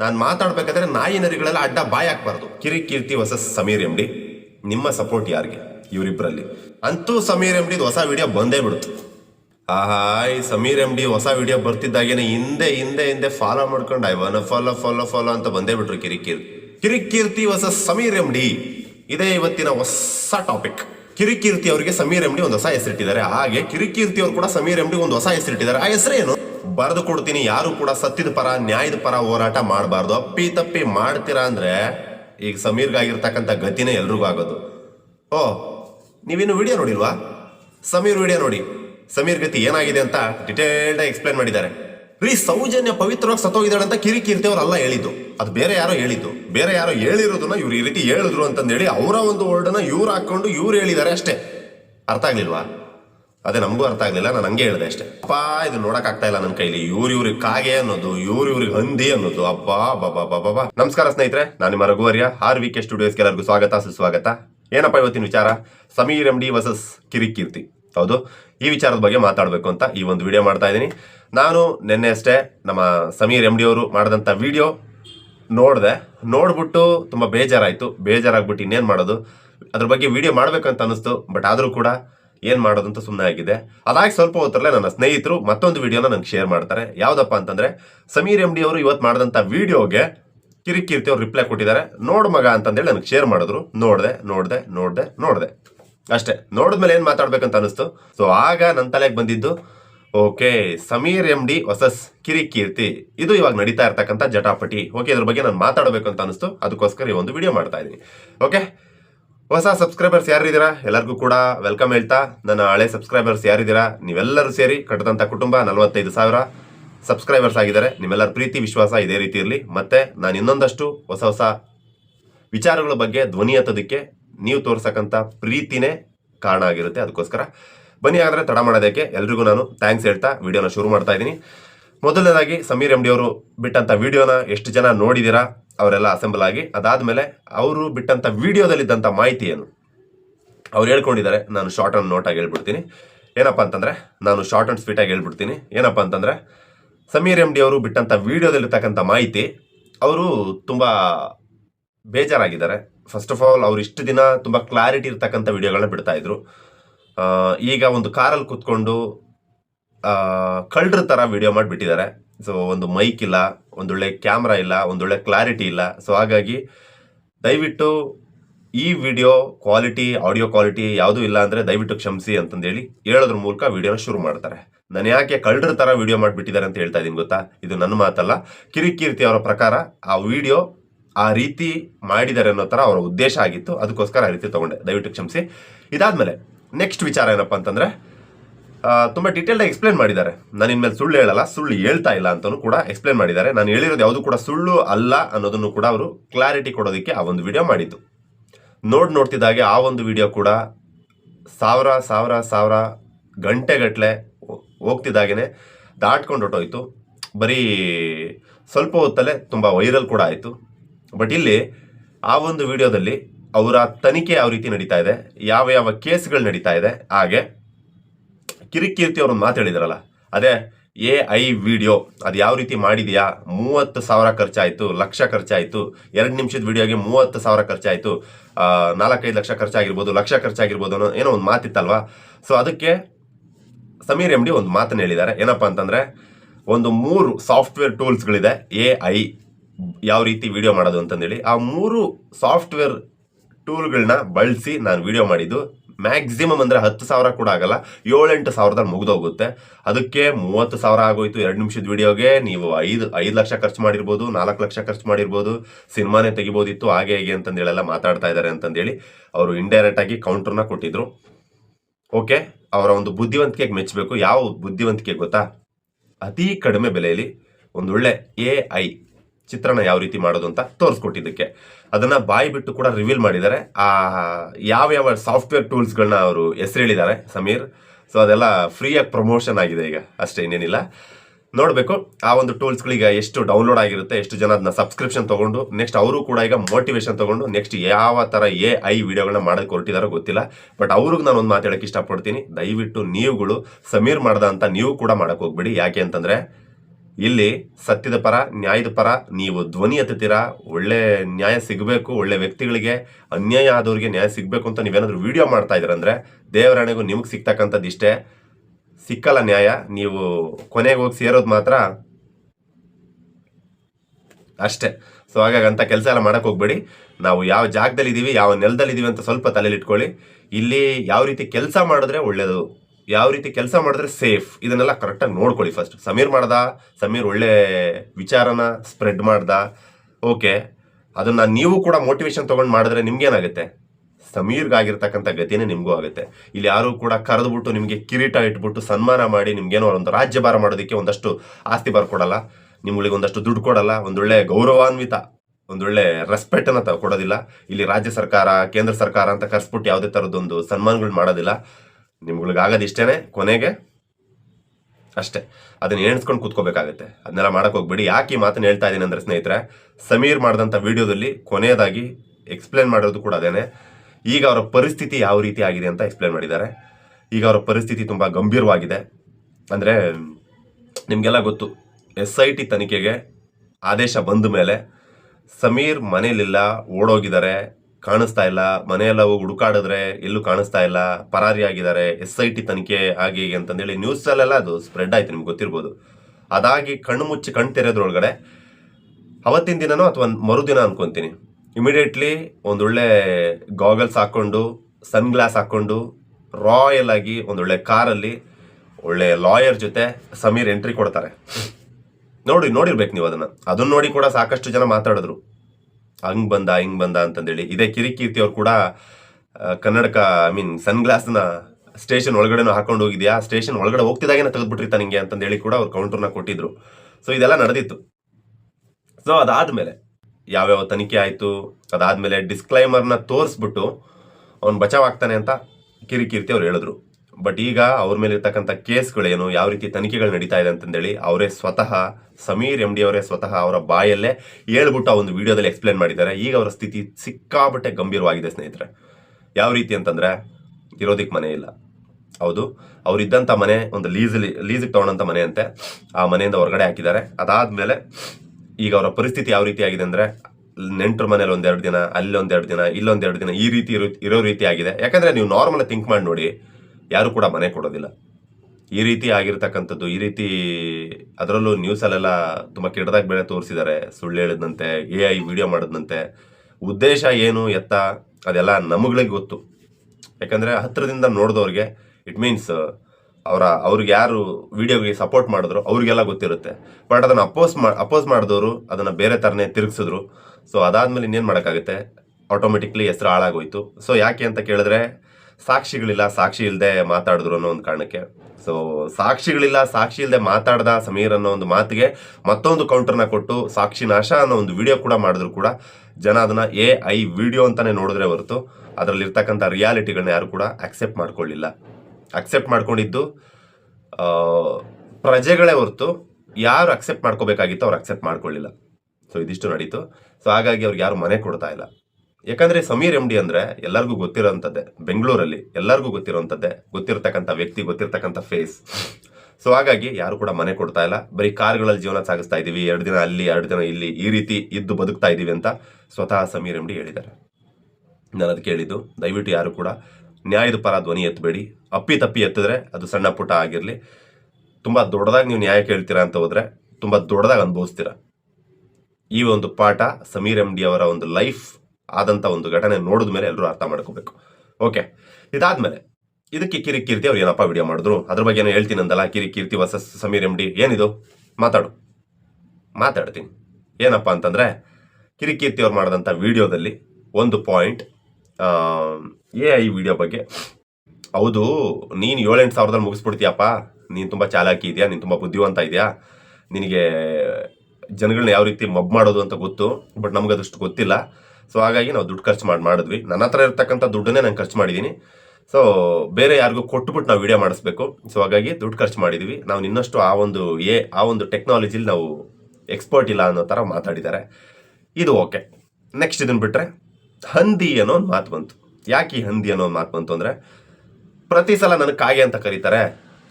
ನಾನು ಮಾತಾಡ್ಬೇಕಾದ್ರೆ ನಾಯಿ ನರಿಗಳೆಲ್ಲ ಅಡ್ಡ ಬಾಯ್ ಹಾಕ್ಬಾರ್ದು. ಕಿರಿಕೀರ್ತಿ ಹೊಸ ಸಮೀರ್ ಡಿ, ನಿಮ್ಮ ಸಪೋರ್ಟ್ ಯಾರಿಗೆ? ಇವರಿಬ್ಬರಲ್ಲಿ ಅಂತೂ ಸಮೀರ್ ಎಂ ಡಿದು ಹೊಸ ವಿಡಿಯೋ ಬಂದೇ ಬಿಡುತ್ತೆ. ಹಾಯ್, ಸಮೀರ್ ಎಂ ಡಿ ಹೊಸ ವಿಡಿಯೋ ಬರ್ತಿದ್ದಾಗೇನೆ ಹಿಂದೆ ಹಿಂದೆ ಹಿಂದೆ ಫಾಲೋ ಮಾಡ್ಕೊಂಡು ಐವನ ಫಾಲೋ ಫಾಲೋ ಫಾಲೋ ಅಂತ ಬಂದೇ ಬಿಟ್ರು ಕಿರಿ ಕೀರ್ತಿ ಹೊಸ ಸಮೀರ್ ಡಿ. ಇದೇ ಇವತ್ತಿನ ಹೊಸ ಟಾಪಿಕ್ ಕಿರಿಕೀರ್ತಿ ಅವರಿಗೆ ಸಮೀರ್ ಡಿ ಒಂದು ಹೊಸ ಹೆಸರಿಟ್ಟಿದ್ದಾರೆ. ಹಾಗೆ ಕಿರಿಕೀರ್ತಿ ಅವರು ಕೂಡ ಸಮೀರ್ ಎಂ ಡಿ ಒಂದು ಹೊಸ ಹೆಸರಿಟ್ಟಿದ್ದಾರೆ. ಆ ಹೆಸರೇನು? ಬರೆದು ಕೊಡ್ತೀನಿ, ಯಾರು ಕೂಡ ಸತ್ಯದ ಪರ, ನ್ಯಾಯದ ಪರ ಹೋರಾಟ ಮಾಡಬಾರ್ದು. ಅಪ್ಪಿ ತಪ್ಪಿ ಮಾಡ್ತೀರಾ ಅಂದ್ರೆ ಈಗ ಸಮೀರ್ಗಾಗಿರ್ತಕ್ಕಂಥ ಗತಿನೇ ಎಲ್ರಿಗೂ ಆಗೋದು. ಓ, ನೀವಿನ್ನು ವಿಡಿಯೋ ನೋಡಿಲ್ವಾ? ಸಮೀರ್ ವಿಡಿಯೋ ನೋಡಿ. ಸಮೀರ್ ಗತಿ ಏನಾಗಿದೆ ಅಂತ ಡಿಟೇಲ್ಡ್ ಎಕ್ಸ್ಪ್ಲೇನ್ ಮಾಡಿದ್ದಾರೆ. ರೀ, ಸೌಜನ್ಯ ಪವಿತ್ರವಾಗಿ ಸತ್ತೋಗಿದ್ದಾಳೆ ಅಂತ ಕಿರಿಕೀರ್ತಿ ಅವರಲ್ಲ ಹೇಳಿದ್ದು. ಅದು ಬೇರೆ ಯಾರೋ ಹೇಳಿದ್ದು. ಬೇರೆ ಯಾರೋ ಹೇಳಿರೋದನ್ನ ಇವ್ರು ಈ ರೀತಿ ಹೇಳಿದ್ರು ಅಂತಂದೇಳಿ ಅವರ ಒಂದು ವರ್ಡನ್ನ ಇವ್ರು ಹಾಕೊಂಡು ಇವ್ರು ಹೇಳಿದ್ದಾರೆ ಅಷ್ಟೇ. ಅರ್ಥ ಆಗ್ಲಿಲ್ವಾ? ಅದೇ ನಮಗೂ ಅರ್ಥ ಆಗ್ಲಿಲ್ಲ, ನಾನು ಹಂಗೆ ಹೇಳಿದೆ ಅಷ್ಟೇ. ಅಪ್ಪ, ಇದು ನೋಡಕ್ ಆಗ್ತಾ ಇಲ್ಲ ನನ್ನ ಕೈಲಿ. ಇವ್ರ ಇವ್ರಿಗೆ ಕಾಗೆ ಅನ್ನೋದು ಇವ್ರ ಇವ್ರಿಗೆ ಹಂದಿ ಅನ್ನೋದು. ಅಬ್ಬಾ ಬಾಬಾ ಬಾಬಾ ನಮಸ್ಕಾರ ಸ್ನೇಹಿತರೆ, ನಾನು ನಿಮ್ಮ ರಘುವರ್ಯ ಆರ್ ವಿ ಕೆ ಸ್ಟುಡಿಯೋಸ್ಗೆ ಎಲ್ಲರಿಗೂ ಸ್ವಾಗತ, ಸುಸ್ವಾಗತ. ಏನಪ್ಪ ಇವತ್ತಿನ ವಿಚಾರ? Sameer M D versus Kirik Keerthi. ಹೌದು, ಈ ವಿಚಾರದ ಬಗ್ಗೆ ಮಾತಾಡಬೇಕು ಅಂತ ಈ ಒಂದು ವಿಡಿಯೋ ಮಾಡ್ತಾ ಇದ್ದೀನಿ. ನಾನು ನಿನ್ನೆ ಅಷ್ಟೇ ನಮ್ಮ ಸಮೀರ್ ಎಂ ಡಿ ಅವರು ಮಾಡಿದಂಥ ವಿಡಿಯೋ ನೋಡಿದೆ. ನೋಡ್ಬಿಟ್ಟು ತುಂಬ ಬೇಜಾರಾಯಿತು. ಬೇಜಾರಾಗ್ಬಿಟ್ಟು ಇನ್ನೇನು ಮಾಡೋದು? ಅದ್ರ ಬಗ್ಗೆ ವಿಡಿಯೋ ಮಾಡಬೇಕಂತ ಅನಿಸ್ತು ಬಟ್ ಆದರೂ ಕೂಡ ಏನು ಮಾಡೋದು ಅಂತ ಸುಮ್ಮನೆ ಆಗಿದೆ. ಅದಾಗಿ ಸ್ವಲ್ಪ ಹೊತ್ತರಲ್ಲೇ ನನ್ನ ಸ್ನೇಹಿತರು ಮತ್ತೊಂದು ವಿಡಿಯೋನ ನಂಗೆ ಶೇರ್ ಮಾಡ್ತಾರೆ. ಯಾವುದಪ್ಪ ಅಂತಂದ್ರೆ, ಸಮೀರ್ ಎಂ ಡಿ ಅವರು ಇವತ್ತು ಮಾಡಿದಂಥ ವಿಡಿಯೋಗೆ ಕಿರಿಕಿರ್ತಿ ಅವ್ರು ರಿಪ್ಲೈ ಕೊಟ್ಟಿದ್ದಾರೆ. ನೋಡ್ ಮಗ ಅಂತಂದೇಳಿ ನನಗೆ ಶೇರ್ ಮಾಡಿದ್ರು. ನೋಡಿದೆ ನೋಡಿದೆ ನೋಡಿದೆ ನೋಡಿದೆ. ಅಷ್ಟೇ. ನೋಡಿದ್ಮೇಲೆ ಏನು ಮಾತಾಡ್ಬೇಕಂತ ಅನಿಸ್ತು ಸೊ ಆಗ ನನ್ನ ತಲೆಗೆ ಬಂದಿದ್ದು, okay, Sameer M D versus Kirik Keerthi. ಇದು ಇವಾಗ ನಡೀತಾ ಇರ್ತಕ್ಕಂಥ ಜಟಾಪಟಿ. ಓಕೆ, ಇದ್ರ ಬಗ್ಗೆ ನಾನು ಮಾತಾಡಬೇಕು ಅಂತ ಅನಿಸ್ತು ಅದಕ್ಕೋಸ್ಕರ ಈ ಒಂದು ವಿಡಿಯೋ ಮಾಡ್ತಾ ಇದ್ದೀನಿ. ಓಕೆ? ಹೊಸ ಸಬ್ಸ್ಕ್ರೈಬರ್ಸ್ ಯಾರಿದ್ದೀರಾ? ಎಲ್ಲರಿಗೂ ಕೂಡ ವೆಲ್ಕಮ್ ಹೇಳ್ತಾ, ನನ್ನ ಹಳೆ ಸಬ್ಸ್ಕ್ರೈಬರ್ಸ್ ಯಾರಿದ್ದೀರಾ? ನೀವೆಲ್ಲರೂ ಸೇರಿ ಕಟ್ಟದಂಥ ಕುಟುಂಬ ನಲವತ್ತೈದು ಸಾವಿರ ಸಬ್ಸ್ಕ್ರೈಬರ್ಸ್ ಆಗಿದ್ದಾರೆ. ನಿಮ್ಮೆಲ್ಲರ ಪ್ರೀತಿ, ವಿಶ್ವಾಸ ಇದೇ ರೀತಿ ಇರಲಿ. ಮತ್ತೆ ನಾನು ಇನ್ನೊಂದಷ್ಟು ಹೊಸ ಹೊಸ ವಿಚಾರಗಳ ಬಗ್ಗೆ ಧ್ವನಿ ಎತ್ತೋದಕ್ಕೆ ನೀವು ತೋರ್ಸಕ್ಕಂಥ ಪ್ರೀತಿನೇ ಕಾರಣ ಆಗಿರುತ್ತೆ. ಅದಕ್ಕೋಸ್ಕರ ಬನ್ನಿ ಆದರೆ ತಡ ಮಾಡೋದಕ್ಕೆ ಎಲ್ರಿಗೂ ನಾನು ಥ್ಯಾಂಕ್ಸ್ ಹೇಳ್ತಾ ವಿಡಿಯೋನ ಶುರು ಮಾಡ್ತಾ ಇದ್ದೀನಿ. ಮೊದಲನೇದಾಗಿ ಸಮೀರ್ ಎಂ ಡಿ ಅವರು ಬಿಟ್ಟಂಥ ವಿಡಿಯೋನ ಎಷ್ಟು ಜನ ನೋಡಿದ್ದೀರಾ? ಅವರೆಲ್ಲ ಅಸೆಂಬಲ್ ಆಗಿ, ಅದಾದಮೇಲೆ ಅವರು ಬಿಟ್ಟಂಥ ವಿಡಿಯೋದಲ್ಲಿದ್ದಂಥ ಮಾಹಿತಿ ಏನು? ಅವ್ರು ಹೇಳ್ಕೊಂಡಿದ್ದಾರೆ, ನಾನು ಶಾರ್ಟ್ ಆ್ಯಂಡ್ ನೋಟಾಗಿ ಹೇಳ್ಬಿಡ್ತೀನಿ. ಏನಪ್ಪ ಅಂತಂದರೆ, ನಾನು ಶಾರ್ಟ್ ಆ್ಯಂಡ್ ಸ್ವೀಟಾಗಿ ಹೇಳ್ಬಿಡ್ತೀನಿ. ಏನಪ್ಪ ಅಂತಂದರೆ, ಸಮೀರ್ ಎಂ ಡಿ ಅವರು ಬಿಟ್ಟಂಥ ವಿಡಿಯೋದಲ್ಲಿರ್ತಕ್ಕಂಥ ಮಾಹಿತಿ, ಅವರು ತುಂಬ ಬೇಜಾರಾಗಿದ್ದಾರೆ. ಫಸ್ಟ್ ಆಫ್ ಆಲ್ ಅವ್ರು ಇಷ್ಟು ದಿನ ತುಂಬ ಕ್ಲಾರಿಟಿ ಇರ್ತಕ್ಕಂಥ ವಿಡಿಯೋಗಳನ್ನ ಬಿಡ್ತಾ ಇದ್ರು. ಈಗ ಒಂದು ಕಾರಲ್ಲಿ ಕೂತ್ಕೊಂಡು ಕಳ್ಳರ ಥರ ವಿಡಿಯೋ ಮಾಡಿಬಿಟ್ಟಿದ್ದಾರೆ. ಸೊ ಒಂದು ಮೈಕ್ ಇಲ್ಲ ಒಂದೊಳ್ಳೆ ಕ್ಯಾಮ್ರಾ ಇಲ್ಲ ಒಂದೊಳ್ಳೆ ಕ್ಲಾರಿಟಿ ಇಲ್ಲ. ಸೊ ಹಾಗಾಗಿ ದಯವಿಟ್ಟು ಈ ವಿಡಿಯೋ ಕ್ವಾಲಿಟಿ ಆಡಿಯೋ ಕ್ವಾಲಿಟಿ ಯಾವುದೂ ಇಲ್ಲ ಅಂದರೆ ದಯವಿಟ್ಟು ಕ್ಷಮಿಸಿ ಅಂತಂದೇಳಿ ಹೇಳೋದ್ರ ಮೂಲಕ ವಿಡಿಯೋನ ಶುರು ಮಾಡ್ತಾರೆ. ನಾನು ಯಾಕೆ ಕಳ್ಳರ ಥರ ವಿಡಿಯೋ ಮಾಡಿಬಿಟ್ಟಿದ್ದಾರೆ ಅಂತ ಹೇಳ್ತಾ ಇದ್ದೀನಿ ಗೊತ್ತಾ? ಇದು ನನ್ನ ಮಾತಲ್ಲ. ಕಿರಿಕೀರ್ತಿ ಅವರ ಪ್ರಕಾರ ಆ ವಿಡಿಯೋ ಆ ರೀತಿ ಮಾಡಿದ್ದಾರೆ ಅನ್ನೋ ಥರ ಅವರ ಉದ್ದೇಶ ಆಗಿತ್ತು. ಅದಕ್ಕೋಸ್ಕರ ಆ ರೀತಿ ತೊಗೊಂಡೆ. ದಯವಿಟ್ಟು ಕ್ಷಮಿಸಿ. ಇದಾದಮೇಲೆ ನೆಕ್ಸ್ಟ್ ವಿಚಾರ ಏನಪ್ಪ ಅಂತಂದರೆ ತುಂಬ ಡೀಟೇಲ್ಡ್ ಎಕ್ಸ್ಪ್ಲೇನ್ ಮಾಡಿದ್ದಾರೆ. ನಾನು ಇನ್ಮೇಲೆ ಸುಳ್ಳು ಹೇಳಲ್ಲ, ಸುಳ್ಳು ಹೇಳ್ತಾ ಇಲ್ಲ ಅಂತಲೂ ಕೂಡ ಎಕ್ಸ್ಪ್ಲೇನ್ ಮಾಡಿದ್ದಾರೆ. ನಾನು ಹೇಳಿರೋದು ಯಾವುದು ಕೂಡ ಸುಳ್ಳು ಅಲ್ಲ ಅನ್ನೋದನ್ನು ಕೂಡ ಅವರು ಕ್ಲಾರಿಟಿ ಕೊಡೋದಕ್ಕೆ ಆ ಒಂದು ವಿಡಿಯೋ ಮಾಡಿದ್ದು. ನೋಡ್ ನೋಡ್ತಿದ್ದಾಗೆ ಆ ಒಂದು ವಿಡಿಯೋ ಕೂಡ ಸಾವಿರ ಸಾವಿರ ಸಾವಿರ ಗಂಟೆಗಟ್ಟಲೆ ಹೋಗ್ತಿದ್ದಾಗೇನೆ ದಾಟ್ಕೊಂಡು ಹೊಟ್ಟೋಯ್ತು ಬರೀ ಸ್ವಲ್ಪ ಹೊತ್ತಲ್ಲೇ ತುಂಬ ವೈರಲ್ ಕೂಡ ಆಯಿತು. ಬಟ್ ಇಲ್ಲಿ ಆ ಒಂದು ವಿಡಿಯೋದಲ್ಲಿ ಅವರ ತನಿಖೆ ಯಾವ ರೀತಿ ನಡೀತಾ ಇದೆ, ಯಾವ ಯಾವ ಕೇಸ್ಗಳು ನಡೀತಾ ಇದೆ, ಹಾಗೆ ಕಿರಿಕೀರ್ತಿ ಅವರು ಮಾತು ಹೇಳಿದ್ರಲ್ಲ? ಅದೇ, ಎ ಐ ವಿಡಿಯೋ, ಅದು ಯಾವ ರೀತಿ ಮಾಡಿದೆಯಾ? ಮೂವತ್ತು ಸಾವಿರ ಖರ್ಚಾಯಿತು, ಲಕ್ಷ ಖರ್ಚಾಯಿತು, ಎರಡು ನಿಮಿಷದ ವಿಡಿಯೋಗೆ ಮೂವತ್ತು ಸಾವಿರ ಖರ್ಚಾಯಿತು ನಾಲ್ಕೈದು ಲಕ್ಷ ಖರ್ಚಾಗಿರ್ಬೋದು ಲಕ್ಷ ಖರ್ಚಾಗಿರ್ಬೋದು ಅನ್ನೋ ಏನೋ ಒಂದು ಮಾತಿತ್ತಲ್ವ? ಸೊ ಅದಕ್ಕೆ ಸಮೀರ್ ಎಂ ಡಿ ಒಂದು ಮಾತನ್ನು ಹೇಳಿದ್ದಾರೆ. ಏನಪ್ಪ ಅಂತಂದರೆ, ಒಂದು ಮೂರು ಸಾಫ್ಟ್ವೇರ್ ಟೂಲ್ಸ್ಗಳಿದೆ, ಎ ಐ ಯಾವ ರೀತಿ ವಿಡಿಯೋ ಮಾಡೋದು ಅಂತಂದೇಳಿ. ಆ ಮೂರು ಸಾಫ್ಟ್ವೇರ್ ಟೂಲ್ಗಳನ್ನ ಬಳಸಿ ನಾನು ವಿಡಿಯೋ ಮಾಡಿದ್ದು. ಮ್ಯಾಕ್ಸಿಮಮ್ ಅಂದರೆ ಹತ್ತು ಸಾವಿರ ಕೂಡ ಆಗಲ್ಲ, ಏಳೆಂಟು ಸಾವಿರದಲ್ಲಿ ಮುಗಿದೋಗುತ್ತೆ. ಅದಕ್ಕೆ ಮೂವತ್ತು ಸಾವಿರ ಆಗೋಯ್ತು. ಎರಡು ನಿಮಿಷದ ವಿಡಿಯೋಗೆ ನೀವು ಐದು ಐದು ಲಕ್ಷ ಖರ್ಚು ಮಾಡಿರ್ಬೋದು, ನಾಲ್ಕು ಲಕ್ಷ ಖರ್ಚು ಮಾಡಿರ್ಬೋದು, ಸಿನಿಮಾನೇ ತೆಗಿಬೋದಿತ್ತು, ಹಾಗೆ ಹೇಗೆ ಅಂತಂದೇಳೆಲ್ಲ ಮಾತಾಡ್ತಾ ಇದ್ದಾರೆ ಅಂತಂದೇಳಿ ಅವರು ಇಂಡೈರೆಕ್ಟ್ ಆಗಿ ಕೌಂಟರ್ನ ಕೊಟ್ಟಿದ್ರು. ಓಕೆ ಅವರ ಒಂದು ಬುದ್ಧಿವಂತಿಕೆಗೆ ಮೆಚ್ಚಬೇಕು ಯಾವ ಬುದ್ಧಿವಂತಿಕೆ ಗೊತ್ತಾ? ಅತಿ ಕಡಿಮೆ ಬೆಲೆಯಲ್ಲಿ ಒಂದೊಳ್ಳೆ ಎ ಐ ಚಿತ್ರಣ ಯಾವ ರೀತಿ ಮಾಡೋದು ಅಂತ ತೋರಿಸ್ಕೊಟ್ಟಿದ್ದಕ್ಕೆ. ಅದನ್ನ ಬಾಯಿ ಬಿಟ್ಟು ಕೂಡ ರಿವೀಲ್ ಮಾಡಿದ್ದಾರೆ. ಆ, ಯಾವ ಯಾವ ಸಾಫ್ಟ್ವೇರ್ ಟೂಲ್ಸ್ಗಳನ್ನ ಅವರು ಹೆಸರು ಹೇಳಿದ್ದಾರೆ ಸಮೀರ್? ಸೊ ಅದೆಲ್ಲ ಫ್ರೀಯಾಗಿ ಪ್ರಮೋಷನ್ ಆಗಿದೆ ಈಗ. ಅಷ್ಟೇ, ಇನ್ನೇನಿಲ್ಲ. ನೋಡಬೇಕು, ಆ ಒಂದು ಟೂಲ್ಸ್ಗಳೀಗ ಎಷ್ಟು ಡೌನ್ಲೋಡ್ ಆಗಿರುತ್ತೆ, ಎಷ್ಟು ಜನ ಅದನ್ನ ಸಬ್ಸ್ಕ್ರಿಪ್ಷನ್ ತೊಗೊಂಡು ನೆಕ್ಸ್ಟ್ ಅವರು ಕೂಡ ಈಗ ಮೋಟಿವೇಶನ್ ತಗೊಂಡು ನೆಕ್ಸ್ಟ್ ಯಾವ ಥರ ಎ ಐ ವಿಡಿಯೋಗಳನ್ನ ಮಾಡೋಕ್ಕೆ ಹೊರಟಿದಾರೋ ಗೊತ್ತಿಲ್ಲ. ಬಟ್ ಅವ್ರಿಗೆ ನಾನು ಒಂದು ಮಾತಾಡೋಕೆ ಇಷ್ಟಪಡ್ತೀನಿ. ದಯವಿಟ್ಟು ನೀವುಗಳು, ಸಮೀರ್ ಮಾಡ್ದ ಅಂತ ನೀವು ಕೂಡ ಮಾಡಕ್ಕೆ ಹೋಗ್ಬೇಡಿ. ಯಾಕೆ ಅಂತಂದ್ರೆ ಇಲ್ಲಿ ಸತ್ಯದ ಪರ, ನ್ಯಾಯದ ಪರ, ನೀವು ಧ್ವನಿ ಎತ್ತುತ್ತೀರಾ? ಒಳ್ಳೆ ನ್ಯಾಯ ಸಿಗಬೇಕು, ಒಳ್ಳೆ ವ್ಯಕ್ತಿಗಳಿಗೆ ಅನ್ಯಾಯ ಆದವರಿಗೆ ನ್ಯಾಯ ಸಿಗಬೇಕು ಅಂತ ನೀವೇನಾದರೂ ವಿಡಿಯೋ ಮಾಡ್ತಾ ಇದ್ದೀರಂದ್ರೆ ದೇವರಾಣೆಗೂ ನಿಮಗೆ ಸಿಗ್ತಕ್ಕಂಥದ್ದು ಇಷ್ಟೇ. ಸಿಕ್ಕಲ್ಲ ನ್ಯಾಯ, ನೀವು ಕೊನೆಗೆ ಹೋಗಿ ಸೇರೋದು ಮಾತ್ರ ಅಷ್ಟೇ. ಸೊ ಹಾಗಾಗಿ ಅಂಥ ಕೆಲಸ ಎಲ್ಲ ಮಾಡೋಕ್ಕೆ ಹೋಗ್ಬೇಡಿ. ನಾವು ಯಾವ ಜಾಗದಲ್ಲಿ ಇದೀವಿ ಯಾವ ನೆಲದಲ್ಲಿ ಇದೀವಿ ಅಂತ ಸ್ವಲ್ಪ ತಲೆಯಲ್ಲಿ ಇಟ್ಕೊಳ್ಳಿ. ಇಲ್ಲಿ ಯಾವ ರೀತಿ ಕೆಲಸ ಮಾಡಿದ್ರೆ ಒಳ್ಳೇದು? ಯಾವ ರೀತಿ ಕೆಲಸ ಮಾಡಿದ್ರೆ ಸೇಫ್ ಇದನ್ನೆಲ್ಲ ಕರೆಕ್ಟಾಗಿ ನೋಡ್ಕೊಳ್ಳಿ ಫಸ್ಟ್ ಸಮೀರ್ ಮಾಡ್ದ? ಸಮೀರ್ ಒಳ್ಳೆ ವಿಚಾರನ ಸ್ಪ್ರೆಡ್ ಮಾಡ್ದ? ಓಕೆ ಅದನ್ನ ನೀವು ಕೂಡ ಮೋಟಿವೇಶನ್ ತಗೊಂಡು ಮಾಡಿದ್ರೆ ನಿಮ್ಗೇನಾಗುತ್ತೆ ಸಮೀರ್ಗಾಗಿರ್ತಕ್ಕಂಥ ಗತಿನೇ ನಿಮಗೂ ಆಗುತ್ತೆ. ಇಲ್ಲಿ ಯಾರು ಕೂಡ ಕರೆದ್ಬಿಟ್ಟು ನಿಮಗೆ ಕಿರೀಟ ಇಟ್ಬಿಟ್ಟು ಸನ್ಮಾನ ಮಾಡಿ ನಿಮ್ಗೇನೋ ಒಂದು ರಾಜ್ಯಭಾರ ಮಾಡೋದಕ್ಕೆ ಒಂದಷ್ಟು ಆಸ್ತಿ ಬರ್ಕೊಡಲ್ಲ ನಿಮ್ಗಳಿಗೆ ಒಂದಷ್ಟು ದುಡ್ಡು ಕೊಡಲ್ಲ. ಒಂದೊಳ್ಳೆ ಗೌರವಾನ್ವಿತ, ಒಂದೊಳ್ಳೆ ರೆಸ್ಪೆಕ್ಟ್ ಅನ್ನ ತ- ಕೊಡೋದಿಲ್ಲ. ಇಲ್ಲಿ ರಾಜ್ಯ ಸರ್ಕಾರ, ಕೇಂದ್ರ ಸರ್ಕಾರ ಅಂತ ಕರ್ಸ್ಬಿಟ್ಟು ಯಾವುದೇ ಥರದ್ದೊಂದು ಸನ್ಮಾನಗಳು ಮಾಡೋದಿಲ್ಲ. ನಿಮ್ಗಳಿಗೆ ಆಗೋದು ಇಷ್ಟೇನೆ, ಕೊನೆಗೆ ಅಷ್ಟೇ. ಅದನ್ನ ಎಣಿಸ್ಕೊಂಡು ಕೂತ್ಕೋಬೇಕಾಗುತ್ತೆ. ಅದನ್ನೆಲ್ಲ ಮಾಡಕ್ ಹೋಗ್ಬೇಡಿ. ಯಾಕೆ ಈ ಮಾತನ್ನು ಹೇಳ್ತಾ ಇದ್ದೀನಿ ಅಂದ್ರೆ ಸ್ನೇಹಿತರೆ, ಸಮೀರ್ ಮಾಡಿದಂಥ ವಿಡಿಯೋದಲ್ಲಿ ಕೊನೆಯದಾಗಿ ಎಕ್ಸ್ಪ್ಲೇನ್ ಮಾಡೋದು ಕೂಡ ಅದೇನೆ. ಈಗ ಅವರ ಪರಿಸ್ಥಿತಿ ಯಾವ ರೀತಿ ಆಗಿದೆ ಅಂತ ಎಕ್ಸ್ಪ್ಲೇನ್ ಮಾಡಿದ್ದಾರೆ. ಈಗ ಅವರ ಪರಿಸ್ಥಿತಿ ತುಂಬ ಗಂಭೀರವಾಗಿದೆ. ಅಂದರೆ ನಿಮಗೆಲ್ಲ ಗೊತ್ತು ಎಸ್ ಐ ಟಿ ತನಿಖೆಗೆ ಆದೇಶ ಬಂದ ಮೇಲೆ ಸಮೀರ್ ಮನೇಲಿಲ್ಲ, ಓಡೋಗಿದ್ದಾರೆ ಕಾಣಿಸ್ತಾ ಇಲ್ಲ. ಮನೆಯೆಲ್ಲ ಹೋಗಿ ಹುಡುಕಾಡಿದ್ರೆ ಎಲ್ಲೂ ಕಾಣಿಸ್ತಾ ಇಲ್ಲ. ಪರಾರಿ ಆಗಿದ್ದಾರೆ. ಎಸ್ ಐ ಟಿ ತನಿಖೆ ಹಾಗೆ ಹೀಗೆ ಅಂತಂದೇಳಿ ನ್ಯೂಸಲ್ಲೆಲ್ಲ ಅದು ಸ್ಪ್ರೆಡ್ ಆಯ್ತು ನಿಮ್ಗೆ ಗೊತ್ತಿರ್ಬೋದು. ಅದಾಗಿ ಕಣ್ಣು ಮುಚ್ಚಿ ಕಣ್ ತೆರೆದ್ರೊಳಗಡೆ ಅವತ್ತಿನ ದಿನನೋ ಅಥವಾ ಮರುದಿನ ಅನ್ಕೊಂತೀನಿ. ಇಮಿಡಿಯೇಟ್ಲಿ ಒಂದೊಳ್ಳೆ ಗಾಗಲ್ಸ್ ಹಾಕೊಂಡು ಸನ್ ಗ್ಲಾಸ್ ಹಾಕೊಂಡು ರಾಯಲ್ ಆಗಿ ಒಂದೊಳ್ಳೆ ಕಾರಲ್ಲಿ ಒಳ್ಳೆ ಲಾಯರ್ ಜೊತೆ ಸಮೀರ್ ಎಂಟ್ರಿ ಕೊಡ್ತಾರೆ. ನೋಡಿ, ನೋಡಿರ್ಬೇಕು ನೀವು ಅದನ್ನ. ಅದನ್ನ ನೋಡಿ ಕೂಡ ಸಾಕಷ್ಟು ಜನ ಮಾತಾಡಿದ್ರು. ಹಂಗ್ ಬಂದ, ಹಿಂಗ್ ಬಂದ ಅಂತಂದೇಳಿ ಇದೇ ಕಿರಿಕೀರ್ತಿ ಅವ್ರು ಕೂಡ ಕನ್ನಡಕ ಐ ಮೀನ್ ಸನ್ ಗ್ಲಾಸ್ನ ಸ್ಟೇಷನ್ ಒಳಗಡೆನೂ ಹಾಕೊಂಡು ಹೋಗಿದ್ಯಾ? ಸ್ಟೇಷನ್ ಒಳಗಡೆ ಹೋಗ್ತಿದಾಗೇನೆ ತೆಗೆದ್ಬಿಟ್ರಿ ನಿಂಗೆ ಅಂತಂದೇಳಿ ಕೂಡ ಅವ್ರು ಕೌಂಟರ್ನ ಕೊಟ್ಟಿದ್ರು. ಸೊ ಇದೆಲ್ಲ ನಡೆದಿತ್ತು. ಸೊ ಅದಾದ್ಮೇಲೆ ಯಾವ್ಯಾವ ತನಿಖೆ ಆಯ್ತು? ಅದಾದ್ಮೇಲೆ ಡಿಸ್ಕ್ಲೈಮರ್ನ ತೋರಿಸ್ಬಿಟ್ಟು ಅವ್ನು ಬಚಾವ್ ಆಗ್ತಾನೆ ಅಂತ ಕಿರಿಕೀರ್ತಿ ಅವ್ರು ಹೇಳಿದ್ರು. ಬಟ್ ಈಗ ಅವ್ರ ಮೇಲೆ ಇರ್ತಕ್ಕಂಥ ಕೇಸ್ಗಳೇನು, ಯಾವ ರೀತಿ ತನಿಖೆಗಳು ನಡೀತಾ ಇದೆ ಅಂತಂದೇಳಿ ಅವರೇ ಸ್ವತಃ, ಸಮೀರ್ ಎಂ ಡಿ ಅವರೇ ಸ್ವತಃ ಅವರ ಬಾಯಲ್ಲೇ ಹೇಳ್ಬಿಟ್ಟು ಆ ಒಂದು ವಿಡಿಯೋದಲ್ಲಿ ಎಕ್ಸ್ಪ್ಲೇನ್ ಮಾಡಿದ್ದಾರೆ. ಈಗ ಅವರ ಸ್ಥಿತಿ ಸಿಕ್ಕಾಬಟ್ಟೆ ಗಂಭೀರವಾಗಿದೆ ಸ್ನೇಹಿತರೆ. ಯಾವ ರೀತಿ ಅಂತಂದ್ರೆ ಇರೋದಕ್ಕೆ ಮನೆ ಇಲ್ಲ. ಹೌದು, ಅವರಿದ್ದಂಥ ಮನೆ ಒಂದು ಲೀಸಲ್ಲಿ, ಲೀಸಿಗೆ ತೊಗೊಂಡಂಥ ಮನೆ ಅಂತೆ. ಆ ಮನೆಯಿಂದ ಹೊರಗಡೆ ಹಾಕಿದ್ದಾರೆ. ಅದಾದ್ಮೇಲೆ ಈಗ ಅವರ ಪರಿಸ್ಥಿತಿ ಯಾವ ರೀತಿ ಆಗಿದೆ ಅಂದ್ರೆ, ನೆಂಟರ ಮನೇಲಿ ಒಂದೆರಡು ದಿನ ಅಲ್ಲಿ ಒಂದೆರಡು ದಿನ, ಇಲ್ಲೊಂದೆರಡು ದಿನ ಈ ರೀತಿ ಇರೋ ಇರೋ ರೀತಿ ಆಗಿದೆ. ಯಾಕಂದ್ರೆ ನೀವು ನಾರ್ಮಲ್ ಥಿಂಕ್ ಮಾಡಿ ನೋಡಿ ಯಾರು ಕೂಡ ಮನೆ ಕೊಡೋದಿಲ್ಲ. ಈ ರೀತಿ ಆಗಿರ್ತಕ್ಕಂಥದ್ದು, ಈ ರೀತಿ ಅದರಲ್ಲೂ ನ್ಯೂಸಲ್ಲೆಲ್ಲ ತುಂಬ ಕೆಟ್ಟದಾಗಿ ಬೇರೆ ತೋರಿಸಿದ್ದಾರೆ. ಸುಳ್ಳು ಹೇಳಿದಂತೆ ಎ ಐ ವಿಡಿಯೋ ಮಾಡಿದಂತೆ ಉದ್ದೇಶ ಏನು, ಎತ್ತ, ಅದೆಲ್ಲ ನಮಗಳಿಗೆ ಗೊತ್ತು. ಯಾಕಂದರೆ ಹತ್ತಿರದಿಂದ ನೋಡಿದವ್ರಿಗೆ ಇಟ್ ಮೀನ್ಸ್ ಅವರ, ಅವ್ರಿಗೆ ಯಾರು ವಿಡಿಯೋಗೆ ಸಪೋರ್ಟ್ ಮಾಡಿದ್ರು ಅವ್ರಿಗೆಲ್ಲ ಗೊತ್ತಿರುತ್ತೆ. ಬಟ್ ಅದನ್ನು ಅಪೋಸ್ ಮಾ ಅಪೋಸ್ ಮಾಡಿದವರು, ಅದನ್ನು ಬೇರೆ ಥರನೇ ತಿರುಗಿಸಿದ್ರು. ಸೊ ಅದಾದಮೇಲೆ ಇನ್ನೇನು ಮಾಡೋಕ್ಕಾಗುತ್ತೆ? ಆಟೋಮೆಟಿಕ್ಲಿ ಹೆಸರು ಹಾಳಾಗೋಯ್ತು. ಸೊ ಯಾಕೆ ಅಂತ ಕೇಳಿದ್ರೆ ಸಾಕ್ಷಿಗಳಿಲ್ಲ, ಸಾಕ್ಷಿ ಇಲ್ಲದೆ ಮಾತಾಡಿದ್ರು ಅನ್ನೋ ಒಂದು ಕಾರಣಕ್ಕೆ. ಸೊ ಸಾಕ್ಷಿಗಳಿಲ್ಲ, ಸಾಕ್ಷಿ ಇಲ್ಲದೆ ಮಾತಾಡ್ದ ಸಮೀರ್ ಅನ್ನೋ ಒಂದು ಮಾತಿಗೆ ಮತ್ತೊಂದು ಕೌಂಟರ್ನ ಕೊಟ್ಟು ಸಾಕ್ಷಿ ನಾಶ ಅನ್ನೋ ಒಂದು ವಿಡಿಯೋ ಕೂಡ ಮಾಡಿದ್ರು ಕೂಡ. ಜನ ಅದನ್ನ ಎ ಐ ವಿಡಿಯೋ ಅಂತಾನೆ ನೋಡಿದ್ರೆ ಹೊರತು ಅದರಲ್ಲಿ ಇರ್ತಕ್ಕಂಥ ರಿಯಾಲಿಟಿಗಳನ್ನ ಯಾರು ಕೂಡ ಅಕ್ಸೆಪ್ಟ್ ಮಾಡ್ಕೊಳ್ಳಿಲ್ಲ. ಅಕ್ಸೆಪ್ಟ್ ಮಾಡ್ಕೊಂಡಿದ್ದು ಪ್ರಜೆಗಳೇ ಹೊರತು ಯಾರು ಅಕ್ಸೆಪ್ಟ್ ಮಾಡ್ಕೋಬೇಕಾಗಿತ್ತು ಅವ್ರು ಅಕ್ಸೆಪ್ಟ್ ಮಾಡ್ಕೊಳ್ಳಿಲ್ಲ. ಸೊ ಇದಿಷ್ಟು ನಡೀತು. ಸೊ ಹಾಗಾಗಿ ಅವ್ರಿಗೆ ಯಾರು ಮನೆ ಕೊಡ್ತಾ ಇಲ್ಲ. ಯಾಕಂದ್ರೆ ಸಮೀರ್ ಎಂ ಡಿ ಅಂದ್ರೆ ಎಲ್ಲರಿಗೂ ಗೊತ್ತಿರೋಂಥದ್ದೇ, ಬೆಂಗಳೂರಲ್ಲಿ ಎಲ್ಲರಿಗೂ ಗೊತ್ತಿರೋಂಥದ್ದೇ, ಗೊತ್ತಿರತಕ್ಕಂಥ ವ್ಯಕ್ತಿ, ಗೊತ್ತಿರತಕ್ಕಂಥ ಫೇಸ್ ಸೊ ಹಾಗಾಗಿ ಯಾರು ಕೂಡ ಮನೆ ಕೊಡ್ತಾ ಇಲ್ಲ. ಬರೀ ಕಾರ್ಗಳಲ್ಲಿ ಜೀವನ ಸಾಗಿಸ್ತಾ ಇದೀವಿ ಎರಡು ದಿನ ಅಲ್ಲಿ, ಎರಡು ದಿನ ಇಲ್ಲಿ, ಈ ರೀತಿ ಇದ್ದು ಬದುಕ್ತಾ ಇದೀವಿ ಅಂತ ಸ್ವತಃ ಸಮೀರ್ ಎಂ ಡಿ ಹೇಳಿದ್ದಾರೆ. ನಾನು ಅದಕ್ಕೆ ಕೇಳಿದ್ದು ದಯವಿಟ್ಟು ಯಾರು ಕೂಡ ನ್ಯಾಯದ ಪರ ಧ್ವನಿ ಎತ್ತಬೇಡಿ. ಅಪ್ಪಿ ತಪ್ಪಿ ಎತ್ತಿದ್ರೆ ಅದು ಸಣ್ಣ ಪುಟ್ಟ ಆಗಿರಲಿ. ತುಂಬ ದೊಡ್ಡದಾಗಿ ನೀವು ನ್ಯಾಯ ಕೇಳ್ತೀರಾ ಅಂತ ಹೋದ್ರೆ ತುಂಬ ದೊಡ್ಡದಾಗಿ ಅನುಭವಿಸ್ತೀರಾ. ಈ ಒಂದು ಪಾಠ ಸಮೀರ್ ಎಂ ಡಿ ಅವರ ಒಂದು ಲೈಫ್ ಆದಂಥ ಒಂದು ಘಟನೆ ನೋಡಿದ ಮೇಲೆ ಎಲ್ಲರೂ ಅರ್ಥ ಮಾಡ್ಕೋಬೇಕು. ಓಕೆ ಇದಾದ್ಮೇಲೆ ಇದಕ್ಕೆ ಕಿರಿಕೀರ್ತಿ ಅವ್ರು ಏನಪ್ಪ ವಿಡಿಯೋ ಮಾಡಿದ್ರು? ಅದ್ರ ಬಗ್ಗೆ ಏನೋ ಹೇಳ್ತೀನಿ ಅಂದಲ್ಲ? Kirik Keerthi versus Sameer M D ಏನಿದು? ಮಾತಾಡು. ಮಾತಾಡ್ತೀನಿ. ಏನಪ್ಪ ಅಂತಂದ್ರೆ ಕಿರಿಕೀರ್ತಿ ಅವ್ರು ಮಾಡಿದಂಥ ವಿಡಿಯೋದಲ್ಲಿ ಒಂದು ಪಾಯಿಂಟ್ ಎ ಐ ವಿಡಿಯೋ ಬಗ್ಗೆ, ಹೌದು, ನೀನು ಏಳೆಂಟು ಸಾವಿರದಲ್ಲಿ ಮುಗಿಸ್ಬಿಡ್ತೀಯಪ್ಪ. ನೀನು ತುಂಬ ಚಾಲಾಕಿ ಇದೆಯಾ? ನೀನು ತುಂಬ ಬುದ್ಧಿವಂತ ಇದೆಯಾ? ನಿನಗೆ ಜನಗಳನ್ನ ಯಾವ ರೀತಿ ಮಬ್ ಮಾಡೋದು ಅಂತ ಗೊತ್ತು, ಬಟ್ ನಮ್ಗೆ ಅದಷ್ಟು ಗೊತ್ತಿಲ್ಲ. ಸೊ ಹಾಗಾಗಿ, ನಾವು ದುಡ್ಡು ಖರ್ಚು ಮಾಡಿ, ಮಾಡಿದ್ವಿ. ನನ್ನ ಹತ್ರ ಇರ್ತಕ್ಕಂಥ ದುಡ್ಡನ್ನೇ ನಾನು ಖರ್ಚು ಮಾಡಿದ್ದೀನಿ ಸೊ ಬೇರೆ ಯಾರಿಗೂ ಕೊಟ್ಬಿಟ್ಟು ನಾವು ವಿಡಿಯೋ ಮಾಡಿಸ್ಬೇಕು. ಸೊ ಹಾಗಾಗಿ, ದುಡ್ಡು ಖರ್ಚು ಮಾಡಿದ್ವಿ. ನಾವು ಇನ್ನಷ್ಟು ಆ ಒಂದು ಎ, ಆ ಒಂದು ಟೆಕ್ನಾಲಜಿಲಿ ನಾವು ಎಕ್ಸ್ಪರ್ಟ್ ಇಲ್ಲ ಅನ್ನೋ ಥರ ಮಾತಾಡಿದ್ದಾರೆ. ಇದು ಓಕೆ. ನೆಕ್ಸ್ಟ್ ಇದನ್ನು ಬಿಟ್ಟರೆ ಹಂದಿ ಅನ್ನೋ ಒಂದು ಮಾತು ಬಂತು. ಯಾಕೆ ಈ ಹಂದಿ ಅನ್ನೋ ಒಂದು ಮಾತು ಬಂತು ಅಂದರೆ, ಪ್ರತಿ ಸಲ ನನಗೆ ಕಾಗೆ ಅಂತ ಕರೀತಾರೆ.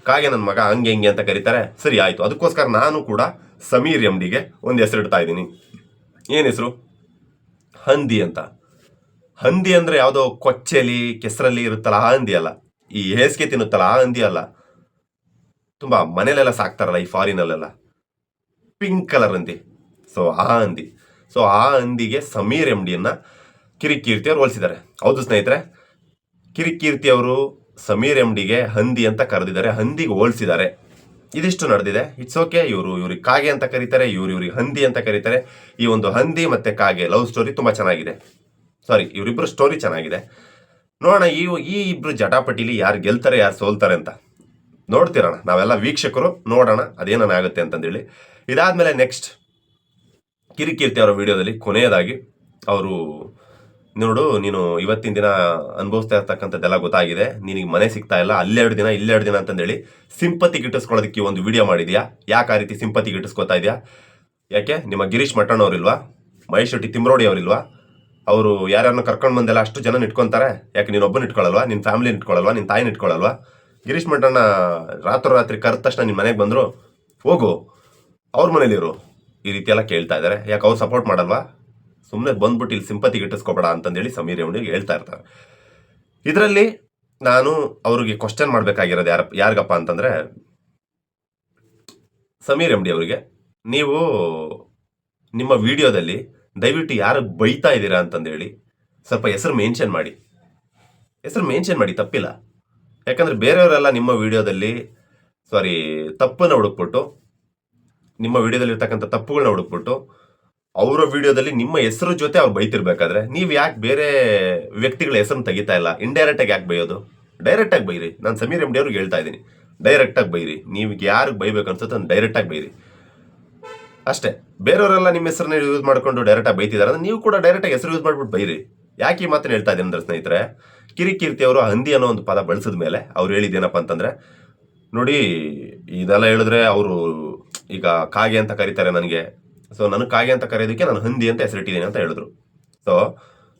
ಕಾಗೆ ನನ್ನ ಮಗ ಹಂಗೆ ಹಿಂಗೆ ಅಂತ ಕರೀತಾರೆ. ಸರಿ, ಆಯಿತು. ಅದಕ್ಕೋಸ್ಕರ ನಾನು ಕೂಡ ಸಮೀರ್ ಎಂ ಡಿಗೆ ಒಂದು ಹೆಸರು ಇಡ್ತಾ ಇದ್ದೀನಿ. ಏನು ಹೆಸರು? ಹಂದಿ ಅಂತ. ಹಂದಿ ಅಂದ್ರೆ ಯಾವುದೋ ಕೊಚ್ಚೆಲಿ, ಕೆಸರಲ್ಲಿ ಇರುತ್ತಲ್ಲ ಆ ಹಂದಿ ಅಲ್ಲ. ಈ ಹೇಸಿಗೆ ತಿನ್ನುತ್ತಲ್ಲ ಆ ಹಂದಿ ಅಲ್ಲ. ತುಂಬಾ ಮನೇಲೆಲ್ಲ ಸಾಕ್ತಾರಲ್ಲ ಈ ಫಾರಿನಲ್ಲೆಲ್ಲ. ಪಿಂಕ್ ಕಲರ್ ಹಂದಿ. ಸೊ ಆ ಹಂದಿ. ಸೊ ಆ ಹಂದಿಗೆ ಸಮೀರ್ ಎಂ ಡಿಯನ್ನು ಕಿರಿಕೀರ್ತಿ ಅವ್ರು ಹೋಲಿಸಿದ್ದಾರೆ. ಹೌದು ಸ್ನೇಹಿತರೆ ಕಿರಿಕೀರ್ತಿ ಅವರು ಸಮೀರ್ ಎಂ ಡಿಗೆ ಹಂದಿ ಅಂತ ಕರೆದಿದ್ದಾರೆ, ಹಂದಿಗೆ ಹೋಲಿಸಿದ್ದಾರೆ. ಇದಿಷ್ಟು ನಡೆದಿದೆ. ಇಟ್ಸ್ ಓಕೆ ಇವರು ಇವ್ರಿಗೆ ಕಾಗೆ ಅಂತ ಕರೀತಾರೆ, ಇವ್ರು ಇವ್ರಿಗೆ ಹಂದಿ ಅಂತ ಕರೀತಾರೆ. ಈ ಒಂದು ಹಂದಿ ಮತ್ತೆ ಕಾಗೆ ಲವ್ ಸ್ಟೋರಿ ತುಂಬಾ ಚೆನ್ನಾಗಿದೆ. ಸಾರಿ ಇವರಿಬ್ಬರು ಸ್ಟೋರಿ ಚೆನ್ನಾಗಿದೆ. ನೋಡೋಣ, ಈ ಈ ಇಬ್ರು ಜಟಾಪಟಿಲಿ ಯಾರು ಗೆಲ್ತಾರೆ, ಯಾರು ಸೋಲ್ತಾರೆ ಅಂತ. ನೋಡ್ತಿರೋಣ, ನಾವೆಲ್ಲ ವೀಕ್ಷಕರು, ನೋಡೋಣ ಅದೇನಾಗುತ್ತೆ ಅಂತಂದೇಳಿ. ಇದಾದ್ಮೇಲೆ ನೆಕ್ಸ್ಟ್ ಕಿರಿಕೀರ್ತಿ ಅವರ ವಿಡಿಯೋದಲ್ಲಿ ಕೊನೆಯದಾಗಿ ಅವರು ನೋಡು, ನೀನು ಇವತ್ತಿನ ದಿನ ಅನುಭವಿಸ್ತಾ ಇರ್ತಕ್ಕಂಥದ್ದೆಲ್ಲ ಗೊತ್ತಾಗಿದೆ. ನಿನಗೆ ಮನೆ ಸಿಗ್ತಾ ಇಲ್ಲ, ಅಲ್ಲೆರಡು ದಿನ, ಇಲ್ಲೆರಡು ದಿನ ಅಂತಂದೇಳಿ ಸಿಂಪತಿ ಗಿಟ್ಟಿಸ್ಕೊಳ್ಳೋದಕ್ಕೆ ಒಂದು ವಿಡಿಯೋ ಮಾಡಿದ್ಯಾ? ಯಾಕೆ ಆ ರೀತಿ ಸಿಂಪತಿ ಗಿಟ್ಟಿಸ್ಕೊತಾ ಇದೆಯಾ? ಯಾಕೆ? ನಿಮ್ಮ ಗಿರೀಶ್ ಮಠಣ್ಣ ಅವರಿಲ್ವಾ ಮಹೇಶ್ ಶೆಟ್ಟಿ ತಿಮ್ರೋಡಿ ಅವರಿಲ್ವಾ ಅವರು ಯಾರ್ಯಾರನ್ನ ಕರ್ಕೊಂಡು ಬಂದೆಲ್ಲ ಅಷ್ಟು ಜನ ಇಟ್ಕೊಂತಾರೆ ಯಾಕೆ ನೀನು ಒಬ್ಬನ ಇಟ್ಕೊಳ್ಳಲ್ವಾ ನಿನ್ನ ಫ್ಯಾಮಿಲಿ ಇಟ್ಕೊಳ್ಳಲ್ವಾ ನಿನ್ನ ತಾಯಿನ ಇಟ್ಕೊಳ್ಳಲ್ವಾ ಗಿರೀಶ್ ಮಠಣ್ಣ ರಾತ್ರೋರಾತ್ರಿ ಕರೆದ ತಕ್ಷಣ ನಿನ್ನ ಮನೆಗೆ ಬಂದರು, ಹೋಗು, ಅವ್ರ ಮನೇಲಿರು. ಈ ರೀತಿ ಎಲ್ಲ ಕೇಳ್ತಾ ಇದ್ದಾರೆ ಯಾಕೆ ಅವ್ರು ಸಪೋರ್ಟ್ ಮಾಡಲ್ವಾ? ಸುಮ್ಮನೆ ಬಂದ್ಬಿಟ್ಟು ಇಲ್ಲಿ ಸಿಂಪತಿ ಗಿಟ್ಟಿಸ್ಕೊಬೇಡ ಅಂತಂದೇಳಿ ಸಮೀರ್ ಅವನಿಗೆ ಹೇಳ್ತಾ ಇರ್ತಾರೆ. ಇದರಲ್ಲಿ ನಾನು ಅವ್ರಿಗೆ ಕ್ವಶನ್ ಮಾಡಬೇಕಾಗಿರೋದು ಯಾರ ಯಾರಿಗಪ್ಪ ಅಂತಂದರೆ, ಸಮೀರ್ ಎಂ ಡಿ ಅವರಿಗೆ, ನೀವು ನಿಮ್ಮ ವಿಡಿಯೋದಲ್ಲಿ ದಯವಿಟ್ಟು ಯಾರು ಬೈತಾ ಇದ್ದೀರಾ ಅಂತಂದೇಳಿ ಸ್ವಲ್ಪ ಹೆಸರು ಮೇನ್ಷನ್ ಮಾಡಿ. ಹೆಸರು ಮೇನ್ಷನ್ ಮಾಡಿ, ತಪ್ಪಿಲ್ಲ. ಯಾಕಂದರೆ ಬೇರೆಯವರೆಲ್ಲ ನಿಮ್ಮ ವಿಡಿಯೋದಲ್ಲಿ ಸಾರಿ ತಪ್ಪನ್ನು ಹುಡುಕ್ಬಿಟ್ಟು, ನಿಮ್ಮ ವಿಡಿಯೋದಲ್ಲಿ ಇರ್ತಕ್ಕಂಥ ತಪ್ಪುಗಳನ್ನ ಹುಡುಕ್ಬಿಟ್ಟು ಅವರ ವಿಡಿಯೋದಲ್ಲಿ ನಿಮ್ಮ ಹೆಸರು ಜೊತೆ ಅವ್ರು ಬೈತಿರ್ಬೇಕಾದ್ರೆ ನೀವು ಯಾಕೆ ಬೇರೆ ವ್ಯಕ್ತಿಗಳ ಹೆಸರನ್ನು ತೆಗಿತಾ ಇಲ್ಲ? ಇಂಡೈರೆಕ್ಟ್ ಆಗಿ ಯಾಕೆ ಬೈಯೋದು? ಡೈರೆಕ್ಟ್ ಆಗಿ ಬೈರಿ. ನಾನು ಸಮೀರ್ ಎಂ ಡಿ ಅವ್ರಿಗೆ ಹೇಳ್ತಾ ಇದ್ದೀನಿ. ಡೈರೆಕ್ಟ್ ಆಗಿ ಬೈರಿ. ನೀವು ಯಾರಿಗೆ ಬೈಬೇಕು ಅನ್ಸುತ್ತೆ ಡೈರೆಕ್ಟ್ ಆಗಿ ಬೈರಿ. ಅಷ್ಟೇ. ಬೇರೆಯವರೆಲ್ಲ ನಿಮ್ಮ ಹೆಸರನ್ನ ಯೂಸ್ ಮಾಡ್ಕೊಂಡು ಡೈರೆಕ್ಟ್ ಆಗಿ ಬೈತಿದ್ದಾರೆ ಅಂದ್ರೆ ನೀವು ಕೂಡ ಡೈರೆಕ್ಟ್ ಆಗಿ ಹೆಸರು ಯೂಸ್ ಮಾಡ್ಬಿಟ್ಟು ಬೈರಿ. ಯಾಕೆ ಈ ಮಾತನ್ನು ಹೇಳ್ತಾ ಇದ್ದೀನಿ ಅಂದ್ರೆ ಸ್ನೇಹಿತರೆ ಕಿರಿಕೀರ್ತಿ ಅವರು ಹಂದಿ ಅನ್ನೋ ಒಂದು ಪದ ಬಳಸಿದ ಮೇಲೆ ಅವ್ರು ಹೇಳಿದ್ದೇನಪ್ಪ ಅಂತಂದ್ರೆ, ನೋಡಿ, ಇದೆಲ್ಲ ಹೇಳಿದ್ರೆ ಅವರು ಈಗ ಕಾಗೆ ಅಂತ ಕರೀತಾರೆ ನನಗೆ. ಸೊ ನನಗೆ ಕಾಗೆ ಅಂತ ಕರೆಯೋದಕ್ಕೆ ನಾನು ಹಂದಿ ಅಂತ ಹೆಸರಿಟ್ಟಿದ್ದೀನಿ ಅಂತ ಹೇಳಿದ್ರು. ಸೊ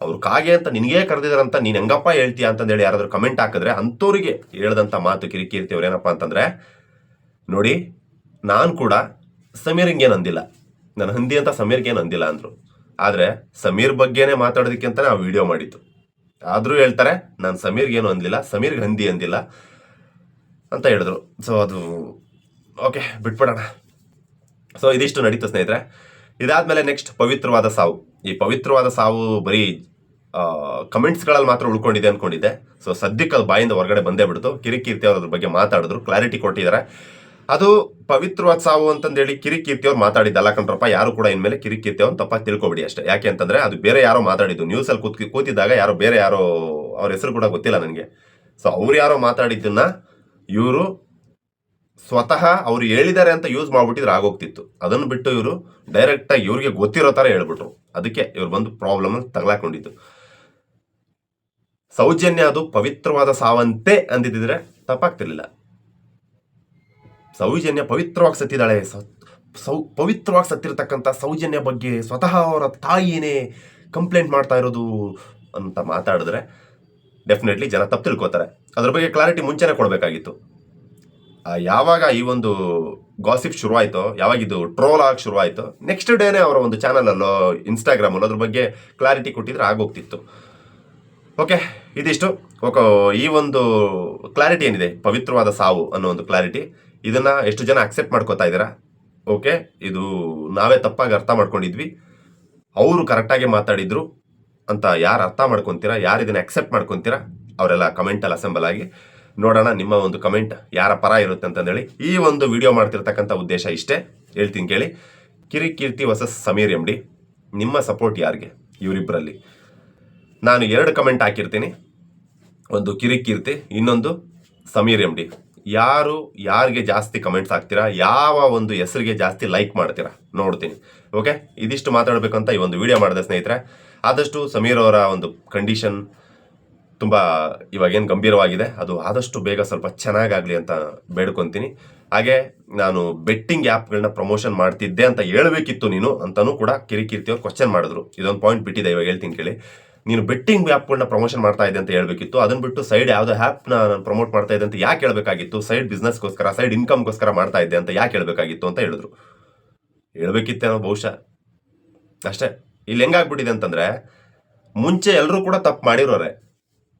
ಅವ್ರು ಕಾಗೆ ಅಂತ ನಿನಗೇ ಅಂತ ನೀನು ಹೆಂಗಪ್ಪ ಹೇಳ್ತೀಯ ಅಂತಂದೇಳಿ ಯಾರಾದರೂ ಕಮೆಂಟ್ ಹಾಕಿದ್ರೆ ಅಂಥವ್ರಿಗೆ ಹೇಳಿದಂಥ ಮಾತು ಕಿರಿಕೀರ್ತಿ ಅವ್ರು ಏನಪ್ಪ ಅಂತಂದರೆ, ನೋಡಿ, ನಾನು ಕೂಡ ಸಮೀರ್ಗೆ ಹಿಂಗೇನು ಅಂದಿಲ್ಲ. ನಾನು ಹಂದಿ ಅಂತ ಸಮೀರ್ಗೆ ಏನು ಅಂದಿಲ್ಲ ಅಂದರು. ಆದರೆ ಸಮೀರ್ ಬಗ್ಗೆನೇ ಮಾತಾಡೋದಕ್ಕೆ ಅಂತ ನಾವು ವಿಡಿಯೋ ಮಾಡಿದ್ದು. ಆದರೂ ಹೇಳ್ತಾರೆ, ನಾನು ಸಮೀರ್ಗೆ ಏನು ಅಂದಿಲ್ಲ, ಸಮೀರ್ಗೆ ಹಂದಿ ಅಂದಿಲ್ಲ ಅಂತ ಹೇಳಿದ್ರು. ಸೊ ಅದು ಓಕೆ ಬಿಟ್ಬಿಡೋಣ. ಸೊ ಇದಿಷ್ಟು ನಡೀತು ಸ್ನೇಹಿತರೆ. ಇದಾದ್ಮೇಲೆ ನೆಕ್ಸ್ಟ್ ಪವಿತ್ರವಾದ ಸಾವು. ಈ ಪವಿತ್ರವಾದ ಸಾವು ಬರೀ ಕಮೆಂಟ್ಸ್ಗಳಲ್ಲಿ ಮಾತ್ರ ಉಳ್ಕೊಂಡಿದೆ ಅಂದ್ಕೊಂಡಿದ್ದೆ ಸೊ ಸದ್ಯಕ್ಕೆ ಅದು ಬಾಯಿಂದ ಹೊರಗಡೆ ಬಂದೇ ಬಿಡ್ತು. ಕಿರಿಕೀರ್ತಿ ಅವ್ರ ಅದ್ರ ಬಗ್ಗೆ ಮಾತಾಡಿದ್ರು. ಕ್ಲಾರಿಟಿ ಕೊಟ್ಟಿದ್ದಾರೆ. ಅದು ಪವಿತ್ರವಾದ ಸಾವು ಅಂತಂದೇಳಿ ಕಿರಿಕೀರ್ತಿ ಅವ್ರು ಮಾತಾಡಿದ್ದಲ್ಲ ಕಂಡ್ರಪ್ಪ ಯಾರು ಕೂಡ ಇನ್ಮೇಲೆ ಕಿರಿಕೀರ್ತಿ ಅವ್ನು ತಪ್ಪಾಗಿ ತಿಳ್ಕೊಬಿಡಿ ಅಷ್ಟೇ. ಯಾಕೆ ಅಂತಂದ್ರೆ ಅದು ಬೇರೆ ಯಾರೋ ಮಾತಾಡಿದ್ದು. ನ್ಯೂಸಲ್ಲಿ ಕೂತ್, ಕೂತಿದ್ದಾಗ ಯಾರೋ ಬೇರೆ ಯಾರೋ ಅವ್ರ ಹೆಸರು ಕೂಡ ಗೊತ್ತಿಲ್ಲ ನನಗೆ. ಸೊ ಅವ್ರು ಯಾರೋ ಮಾತಾಡಿದ್ದನ್ನ ಇವರು ಸ್ವತಃ ಅವ್ರು ಹೇಳಿದ್ದಾರೆ ಅಂತ ಯೂಸ್ ಮಾಡ್ಬಿಟ್ಟಿದ್ರೆ ಆಗೋಗ್ತಿತ್ತು. ಅದನ್ನು ಬಿಟ್ಟು ಇವರು ಡೈರೆಕ್ಟಾಗಿ ಇವ್ರಿಗೆ ಗೊತ್ತಿರೋ ತರ ಹೇಳ್ಬಿಟ್ರು. ಅದಕ್ಕೆ ಇವ್ರು ಬಂದು ಪ್ರಾಬ್ಲಮ್ ತಗಲಾಕೊಂಡಿದ್ದು. ಸೌಜನ್ಯ ಅದು ಪವಿತ್ರವಾದ ಸಾವಂತೆ ಅಂದಿದ್ದಿದ್ರೆ ತಪ್ಪಾಗ್ತಿರ್ಲಿಲ್ಲ. ಸೌಜನ್ಯ ಪವಿತ್ರವಾಗಿ ಸತ್ತಿದ್ದಾಳೆ. ಸ- ಪವಿತ್ರವಾಗಿ ಸತ್ತಿರ್ತಕ್ಕಂಥ ಸೌಜನ್ಯ ಬಗ್ಗೆ ಸ್ವತಃ ಅವರ ತಾಯಿನೇ ಕಂಪ್ಲೇಂಟ್ ಮಾಡ್ತಾ ಇರೋದು ಅಂತ ಮಾತಾಡಿದ್ರೆ ಡೆಫಿನೆಟ್ಲಿ ಜನ ತಪ್ಪು ತಿಳ್ಕೊತಾರೆ. ಅದ್ರ ಬಗ್ಗೆ ಕ್ಲಾರಿಟಿ ಮುಂಚೆನೆ ಕೊಡಬೇಕಾಗಿತ್ತು. ಯಾವಾಗ ಈ ಒಂದು ಗಾಸಿಪ್ ಶುರುವಾಯಿತು ಯಾವಾಗ ಇದು ಟ್ರೋಲ್ ಆಗಿ ಶುರುವಾಯಿತು ನೆಕ್ಸ್ಟ್ ಡೇನೆ ಅವರ ಒಂದು ಚಾನಲಲ್ಲೋ ಇನ್ಸ್ಟಾಗ್ರಾಮಲ್ಲೋ ಅದ್ರ ಬಗ್ಗೆ ಕ್ಲಾರಿಟಿ ಕೊಟ್ಟಿದ್ರೆ ಆಗೋಗ್ತಿತ್ತು. ಓಕೆ ಇದಿಷ್ಟು. ಓಕೆ ಈ ಒಂದು ಕ್ಲಾರಿಟಿ ಏನಿದೆ? ಪವಿತ್ರವಾದ ಸಾವು ಅನ್ನೋ ಒಂದು ಕ್ಲಾರಿಟಿ ಇದನ್ನ ಎಷ್ಟು ಜನ ಅಕ್ಸೆಪ್ಟ್ ಮಾಡ್ಕೋತಾ ಇದ್ದೀರಾ? ಓಕೆ ಇದು ನಾವೇ ತಪ್ಪಾಗಿ ಅರ್ಥ ಮಾಡ್ಕೊಂಡಿದ್ವಿ. ಅವರು ಕರೆಕ್ಟಾಗಿ ಮಾತಾಡಿದ್ರು ಅಂತ ಯಾರು ಅರ್ಥ ಮಾಡ್ಕೊಂತೀರಾ? ಯಾರು ಇದನ್ನ ಅಕ್ಸೆಪ್ಟ್ ಮಾಡ್ಕೊಂತೀರಾ? ಅವರೆಲ್ಲ ಕಮೆಂಟಲ್ಲಿ ಅಸೆಂಬಲ್ ಆಗಿ. ನೋಡೋಣ ನಿಮ್ಮ ಒಂದು ಕಮೆಂಟ್ ಯಾರ ಪರ ಇರುತ್ತೆ ಅಂತಂದೇಳಿ. ಈ ಒಂದು ವಿಡಿಯೋ ಮಾಡ್ತಿರ್ತಕ್ಕಂಥ ಉದ್ದೇಶ ಇಷ್ಟೇ. ಹೇಳ್ತೀನಿ ಕೇಳಿ. Kirik Keerthi versus Sameer M D ನಿಮ್ಮ ಸಪೋರ್ಟ್ ಯಾರಿಗೆ ಇವರಿಬ್ಬರಲ್ಲಿ ನಾನು ಎರಡು ಕಮೆಂಟ್ ಹಾಕಿರ್ತೀನಿ. ಒಂದು ಕಿರಿ ಕೀರ್ತಿ ಇನ್ನೊಂದು ಸಮೀರ್ ಎಂ ಡಿ ಯಾರು ಯಾರಿಗೆ ಜಾಸ್ತಿ ಕಮೆಂಟ್ಸ್ ಹಾಕ್ತೀರಾ, ಯಾವ ಒಂದು ಹೆಸರಿಗೆ ಜಾಸ್ತಿ ಲೈಕ್ ಮಾಡ್ತೀರಾ ನೋಡ್ತೀನಿ. ಓಕೆ ಇದಿಷ್ಟು ಮಾತಾಡಬೇಕಂತ ಈ ಒಂದು ವಿಡಿಯೋ ಮಾಡಿದೆ ಸ್ನೇಹಿತರೆ, ಆದಷ್ಟು ಸಮೀರ್ ಅವರ ಒಂದು ಕಂಡೀಷನ್ ತುಂಬ ಇವಾಗೇನು ಗಂಭೀರವಾಗಿದೆ. ಅದು ಆದಷ್ಟು ಬೇಗ ಸ್ವಲ್ಪ ಚೆನ್ನಾಗಾಗಲಿ ಅಂತ ಬೇಡ್ಕೊತೀನಿ. ಹಾಗೆ ನಾನು ಬೆಟ್ಟಿಂಗ್ ಆ್ಯಪ್ಗಳನ್ನ ಪ್ರಮೋಷನ್ ಮಾಡ್ತಿದ್ದೆ ಅಂತ ಹೇಳಬೇಕಿತ್ತು ನೀನು ಅಂತಲೂ ಕೂಡ ಕಿರಿಕಿರ್ತಿ ಅವ್ರು ಕ್ವಶನ್ ಮಾಡಿದ್ರು. ಇದೊಂದು ಪಾಯಿಂಟ್ ಬಿಟ್ಟಿದೆ ಇವಾಗ ಹೇಳ್ತೀನಿ ಕೇಳಿ. ನೀನು ಬೆಟ್ಟಿಂಗ್ ಆ್ಯಪ್ಗಳನ್ನ ಪ್ರಮೋಷನ್ ಮಾಡ್ತಾ ಇದ್ದೆ ಅಂತ ಹೇಳಬೇಕಿತ್ತು. ಅದನ್ನು ಬಿಟ್ಟು ಸೈಡ್ ಯಾವುದೋ ಆ್ಯಪ್ನ ನಾನು ಪ್ರಮೋಟ್ ಮಾಡ್ತಾ ಇದ್ದೆ ಅಂತ ಯಾಕೆ ಹೇಳಬೇಕಾಗಿತ್ತು? ಸೈಡ್ ಬಿಸ್ನೆಸ್ಗೋಸ್ಕರ ಸೈಡ್ ಇನ್ಕಮ್ಗೋಸ್ಕರ ಮಾಡ್ತಾ ಇದ್ದೆ ಅಂತ ಯಾಕೆ ಹೇಳಬೇಕಾಗಿತ್ತು ಅಂತ ಹೇಳಿದ್ರು. ಹೇಳಬೇಕಿತ್ತೇನೋ ಬಹುಶಃ. ಅಷ್ಟೇ. ಇಲ್ಲಿ ಹೆಂಗಾಗ್ಬಿಟ್ಟಿದೆ ಅಂತಂದರೆ, ಮುಂಚೆ ಎಲ್ಲರೂ ಕೂಡ ತಪ್ಪು ಮಾಡಿರೋರೆ.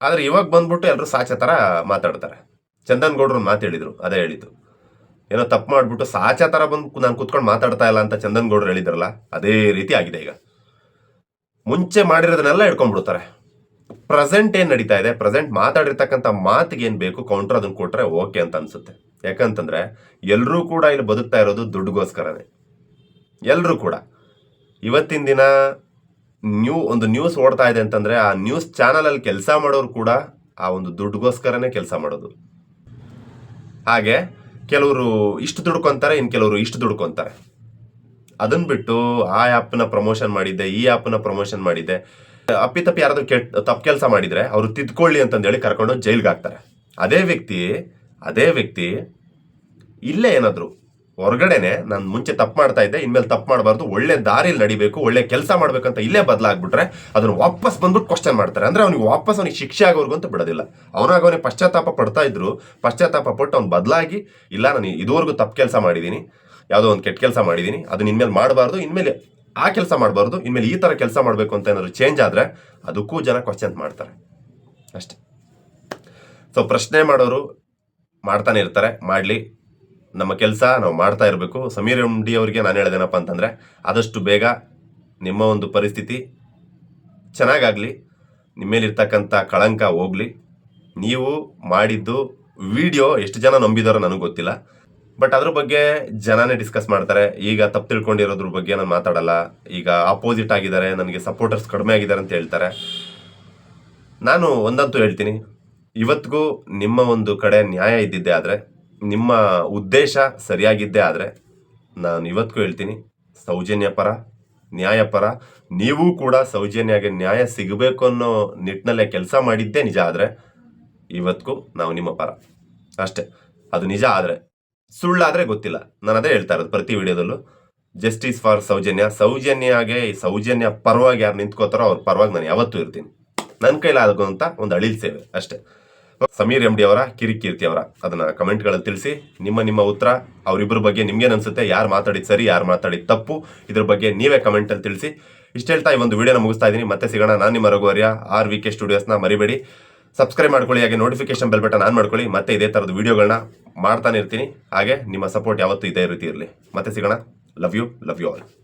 ಆದ್ರೆ ಇವಾಗ ಬಂದ್ಬಿಟ್ಟು ಎಲ್ಲರೂ ಸಾಚ ಥರ ಮಾತಾಡ್ತಾರೆ. ಚಂದನ್ ಗೌಡ್ರು ಮಾತು ಹೇಳಿದ್ರು, ಅದೇ ಹೇಳಿದ್ದು. ಏನೋ ತಪ್ಪು ಮಾಡಿಬಿಟ್ಟು ಸಾಚ ಥರ ಬಂದು ನಾನು ಕುತ್ಕೊಂಡು ಮಾತಾಡ್ತಾ ಇಲ್ಲ ಅಂತ ಚಂದನ್ ಗೌಡ್ರು ಹೇಳಿದ್ರಲ್ಲ, ಅದೇ ರೀತಿ ಆಗಿದೆ ಈಗ. ಮುಂಚೆ ಮಾಡಿರೋದನ್ನೆಲ್ಲ ಹಿಡ್ಕೊಂಡ್ಬಿಡ್ತಾರೆ. ಪ್ರೆಸೆಂಟ್ ಏನು ನಡೀತಾ ಇದೆ? ಪ್ರೆಸೆಂಟ್ ಮಾತಾಡಿರ್ತಕ್ಕಂಥ ಮಾತಿಗೆ ಏನ್ ಬೇಕು? ಕೌಂಟರ್ ಅದನ್ನು ಕೊಟ್ರೆ ಓಕೆ ಅಂತ ಅನ್ಸುತ್ತೆ. ಯಾಕಂತಂದ್ರೆ ಎಲ್ಲರೂ ಕೂಡ ಇಲ್ಲಿ ಬದುಕ್ತಾ ಇರೋದು ದುಡ್ಡುಗೋಸ್ಕರನೇ. ಎಲ್ಲರೂ ಕೂಡ. ಇವತ್ತಿನ ದಿನ ನ್ಯೂ, ಒಂದು ನ್ಯೂಸ್ ಓಡ್ತಾ ಇದೆ ಅಂತಂದ್ರೆ ಆ ನ್ಯೂಸ್ ಚಾನಲ್ ಅಲ್ಲಿ ಕೆಲಸ ಮಾಡೋರು ಕೂಡ ಆ ಒಂದು ದುಡ್ಡುಗೋಸ್ಕರನೇ ಕೆಲಸ ಮಾಡೋದು. ಹಾಗೆ ಕೆಲವರು ಇಷ್ಟು ದುಡ್ಕೊಂತಾರೆ, ಇನ್ ಕೆಲವರು ಇಷ್ಟು ದುಡ್ಕೊಂತಾರೆ. ಅದನ್ನ ಬಿಟ್ಟು ಆ ಆ್ಯಪ್ನ ಪ್ರಮೋಷನ್ ಮಾಡಿದ್ದೆ, ಈ ಆ್ಯಪ್ನ ಪ್ರಮೋಷನ್ ಮಾಡಿದ್ದೆ. ಅಪ್ಪಿತಪ್ಪಿ ಯಾರಾದ್ರೂ ಕೆಟ್ಟ ತಪ್ಪು ಕೆಲಸ ಮಾಡಿದ್ರೆ ಅವರು ತಿದ್ಕೊಳ್ಳಿ ಅಂತಂದೇಳಿ ಕರ್ಕೊಂಡು ಜೈಲ್ಗೆ ಹಾಕ್ತಾರೆ. ಅದೇ ವ್ಯಕ್ತಿ ಅದೇ ವ್ಯಕ್ತಿ ಇಲ್ಲೇ ಏನಾದ್ರು ಹೊರಗಡೆನೆ ನಾನು ಮುಂಚೆ ತಪ್ಪು ಮಾಡ್ತಾ ಇದ್ದೆ, ಇನ್ಮೇಲೆ ತಪ್ಪು ಮಾಡಬಾರ್ದು, ಒಳ್ಳೆ ದಾರಿಲಿ ನಡಿಬೇಕು, ಒಳ್ಳೆ ಕೆಲಸ ಮಾಡ್ಬೇಕಂತ ಇಲ್ಲೇ ಬದಲಾಗ್ಬಿಟ್ರೆ ಅದನ್ನು ವಾಪಸ್ ಬಂದ್ಬಿಟ್ಟು ಕ್ವಶನ್ ಮಾಡ್ತಾರೆ. ಅಂದ್ರೆ ಅವ್ನಿಗೆ ವಾಪಸ್ ಅವ್ನಿಗೆ ಶಿಕ್ಷೆ ಆಗೋರ್ಗು ಅಂತ ಬಿಡೋದಿಲ್ಲ. ಅವನಾಗ ಅವನಿಗೆ ಪಶ್ಚಾತ್ತಾಪ ಪಡ್ತಾ ಇದ್ರು, ಪಶ್ಚಾತ್ತಾಪ ಪಟ್ಟು ಅವ್ನು ಬದಲಾಗಿ, ಇಲ್ಲ ನಾನು ಇದುವರೆಗೂ ತಪ್ಪು ಕೆಲಸ ಮಾಡಿದ್ದೀನಿ ಯಾವುದೋ ಒಂದು ಕೆಟ್ಟ ಕೆಲಸ ಮಾಡಿದ್ದೀನಿ ಅದನ್ನ ಇನ್ಮೇಲೆ ಮಾಡಬಾರ್ದು, ಇನ್ಮೇಲೆ ಆ ಕೆಲಸ ಮಾಡಬಾರ್ದು, ಇನ್ಮೇಲೆ ಈ ಥರ ಕೆಲಸ ಮಾಡಬೇಕು ಅಂತ ಏನಾದ್ರು ಚೇಂಜ್ ಆದರೆ ಅದಕ್ಕೂ ಜನ ಕ್ವಶನ್ ಮಾಡ್ತಾರೆ. ಅಷ್ಟೆ. ಸೊ ಪ್ರಶ್ನೆ ಮಾಡೋರು ಮಾಡ್ತಾನೆ ಇರ್ತಾರೆ, ಮಾಡಲಿ. ನಮ್ಮ ಕೆಲಸ ನಾವು ಮಾಡ್ತಾ ಇರಬೇಕು. ಸಮೀರ್ ಎಂ ಡಿ ಅವರಿಗೆ ನಾನು ಹೇಳೋದೇನಪ್ಪ ಅಂತಂದರೆ, ಆದಷ್ಟು ಬೇಗ ನಿಮ್ಮ ಒಂದು ಪರಿಸ್ಥಿತಿ ಚೆನ್ನಾಗಾಗಲಿ ನಿಮ್ಮೇಲಿರ್ತಕ್ಕಂಥ ಕಳಂಕ ಹೋಗಲಿ. ನೀವು ಮಾಡಿದ್ದು ವಿಡಿಯೋ ಎಷ್ಟು ಜನ ನಂಬಿದಾರೋ ನನಗೆ ಗೊತ್ತಿಲ್ಲ. ಬಟ್ ಅದ್ರ ಬಗ್ಗೆ ಜನನೇ ಡಿಸ್ಕಸ್ ಮಾಡ್ತಾರೆ. ಈಗ ತಪ್ಪು ತಿಳ್ಕೊಂಡಿರೋದ್ರ ಬಗ್ಗೆ ನಾನು ಮಾತಾಡಲ್ಲ. ಈಗ ಆಪೋಸಿಟ್ ಆಗಿದ್ದಾರೆ, ನನಗೆ ಸಪೋರ್ಟರ್ಸ್ ಕಡಿಮೆ ಆಗಿದ್ದಾರೆ ಅಂತ ಹೇಳ್ತಾರೆ. ನಾನು ಒಂದಂತೂ ಹೇಳ್ತೀನಿ. ಇವತ್ತಿಗೂ ನಿಮ್ಮ ಒಂದು ಕಡೆ ನ್ಯಾಯ ಇದ್ದಿದ್ದೆ ಆದರೆ ನಿಮ್ಮ ಉದ್ದೇಶ ಸರಿಯಾಗಿದ್ದೇ ಆದರೆ ನಾನು ಇವತ್ತಿಗೂ ಹೇಳ್ತೀನಿ, ಸೌಜನ್ಯ ಪರ, ನ್ಯಾಯ ಪರ. ನೀವು ಕೂಡ ಸೌಜನ್ಯಗೆ ನ್ಯಾಯ ಸಿಗಬೇಕು ಅನ್ನೋ ನಿಟ್ಟಿನಲ್ಲೇ ಕೆಲಸ ಮಾಡಿದ್ದೇ ನಿಜ ಆದರೆ ಇವತ್ತಿಗೂ ನಾವು ನಿಮ್ಮ ಪರ. ಅಷ್ಟೇ, ಅದು ನಿಜ ಆದರೆ ಸುಳ್ಳಾದರೆ ಗೊತ್ತಿಲ್ಲ. ನಾನು ಅದೇ ಹೇಳ್ತಾ ಇರೋದು ಪ್ರತಿ ವಿಡಿಯೋದಲ್ಲೂ. Justice for Soujanya. ಸೌಜನ್ಯಗೆ, ಸೌಜನ್ಯ ಪರವಾಗಿ ಯಾರು ನಿಂತ್ಕೋತಾರೋ ಅವ್ರ ಪರವಾಗಿ ನಾನು ಯಾವತ್ತೂ ಇರ್ತೀನಿ. ನನ್ನ ಕೈಲಾಗುವಂಥ ಒಂದು ಅಳಿಲ್ ಸೇವೆ, ಅಷ್ಟೇ. ಸಮೀರ್ ಎಂ ಡಿ ಅವರ ಕಿರಿಕೀರ್ತಿ ಅವರ. ಅದನ್ನ ಕಮೆಂಟ್ಗಳಲ್ಲಿ ತಿಳಿಸಿ. ನಿಮ್ಮ ನಿಮ್ಮ ಉತ್ತರ ಅವರಿಬ್ಬರ ಬಗ್ಗೆ ನಿಮ್ಗೇನು ಅನ್ಸುತ್ತೆ. ಯಾರು ಮಾತಾಡಿದ್ ಸರಿ, ಯಾರು ಮಾತಾಡಿದ್ ತಪ್ಪು, ಇದ್ರ ಬಗ್ಗೆ ನೀವೇ ಕಮೆಂಟಲ್ಲಿ ತಿಳಿಸಿ. ಇಷ್ಟ ಹೇಳ್ತಾ ಈ ಒಂದು ವಿಡಿಯೋನ ಮುಗಿಸ್ತಾ ಇದ್ದೀನಿ. ಮತ್ತೆ ಸಿಗೋಣ. ನಾನು ನಿಮ್ಮ ರಘುವರ್ಯ ಆರ್ ವಿ ಕೆ ಸ್ಟುಡಿಯೋಸ್ನ ಮರಿಬೇಡಿ. ಸಬ್ಸ್ಕ್ರೈಬ್ ಮಾಡ್ಕೊಳ್ಳಿ. ಹಾಗೆ ನೋಟಿಫಿಕೇಶನ್ ಬೆಲ್ ಬಟನ್ ಆನ್ ಮಾಡ್ಕೊಳ್ಳಿ. ಮತ್ತೆ ಇದೇ ಥರದ ವಿಡಿಯೋಗಳನ್ನ ಮಾಡ್ತಾನೆ ಇರ್ತೀನಿ. ಹಾಗೆ ನಿಮ್ಮ ಸಪೋರ್ಟ್ ಯಾವತ್ತೂ ಇದೇ ರೀತಿ ಇರಲಿ. ಮತ್ತೆ ಸಿಗೋಣ. Love you love you all